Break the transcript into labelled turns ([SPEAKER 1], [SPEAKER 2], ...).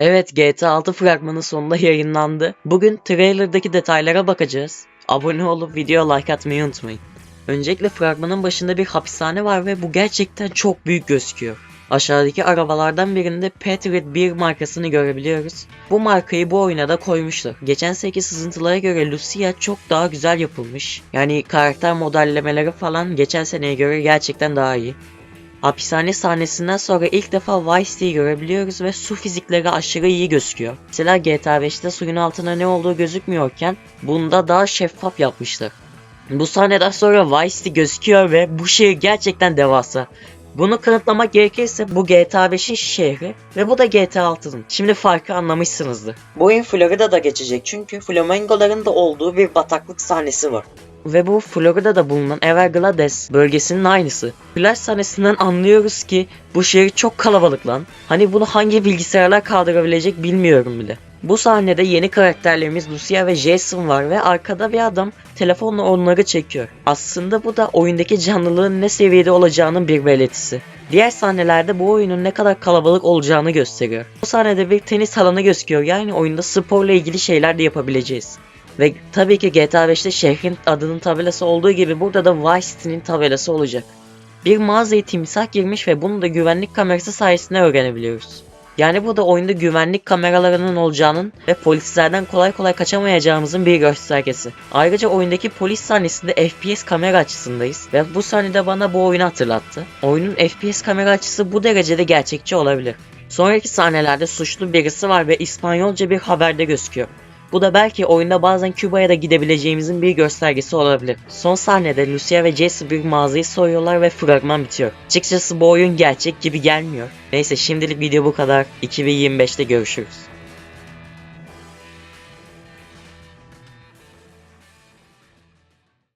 [SPEAKER 1] Evet GTA 6 fragmanı sonunda yayınlandı. Bugün trailerdaki detaylara bakacağız. Abone olup video like atmayı unutmayın. Öncelikle fragmanın başında bir hapishane var ve bu gerçekten çok büyük gözüküyor. Aşağıdaki arabalardan birinde Patriot 1 markasını görebiliyoruz. Bu markayı bu oyuna da koymuşlar. Geçen seneki sızıntılara göre Lucia çok daha güzel yapılmış. Yani karakter modellemeleri falan geçen seneye göre gerçekten daha iyi. Hapishane sahnesinden sonra ilk defa Vice City'yi görebiliyoruz ve su fizikleri aşırı iyi gözüküyor. Mesela GTA 5'te suyun altında ne olduğu gözükmüyorken bunda daha şeffaf yapmışlar. Bu sahneden sonra Vice City gözüküyor ve bu şehir gerçekten devasa. Bunu kanıtlamak gerekirse bu GTA 5'in şehri ve bu da GTA 6'nın. Şimdi farkı anlamışsınızdır. Bu oyun Florida'da geçecek çünkü flamingoların da olduğu bir bataklık sahnesi var. Ve bu Florida'da bulunan Everglades bölgesinin aynısı. Plaj sahnesinden anlıyoruz ki bu şehir çok kalabalık lan. Hani bunu hangi bilgisayarlar kaldırabilecek bilmiyorum bile. Bu sahnede yeni karakterlerimiz Lucia ve Jason var ve arkada bir adam telefonla onları çekiyor. Aslında bu da oyundaki canlılığın ne seviyede olacağının bir belirtisi. Diğer sahnelerde bu oyunun ne kadar kalabalık olacağını gösteriyor. Bu sahnede bir tenis alanı gözüküyor yani oyunda sporla ilgili şeyler de yapabileceğiz. Ve tabii ki GTA 5'te şehrin adının tabelası olduğu gibi burada da Vice City'nin tabelası olacak. Bir mağazaya timsah girmiş ve bunu da güvenlik kamerası sayesinde öğrenebiliyoruz. Yani bu da oyunda güvenlik kameralarının olacağının ve polislerden kolay kolay kaçamayacağımızın bir göstergesi. Ayrıca oyundaki polis sahnesinde FPS kamera açısındayız ve bu sahnede bana bu oyunu hatırlattı. Oyunun FPS kamera açısı bu derecede gerçekçi olabilir. Sonraki sahnelerde suçlu birisi var ve İspanyolca bir haberde gözüküyor. Bu da belki oyunda bazen Küba'ya da gidebileceğimizin bir göstergesi olabilir. Son sahnede Lucia ve Jesse bir mağazayı soyuyorlar ve fragman bitiyor. Açıkçası bu oyun gerçek gibi gelmiyor. Neyse şimdilik video bu kadar. 2025'te görüşürüz.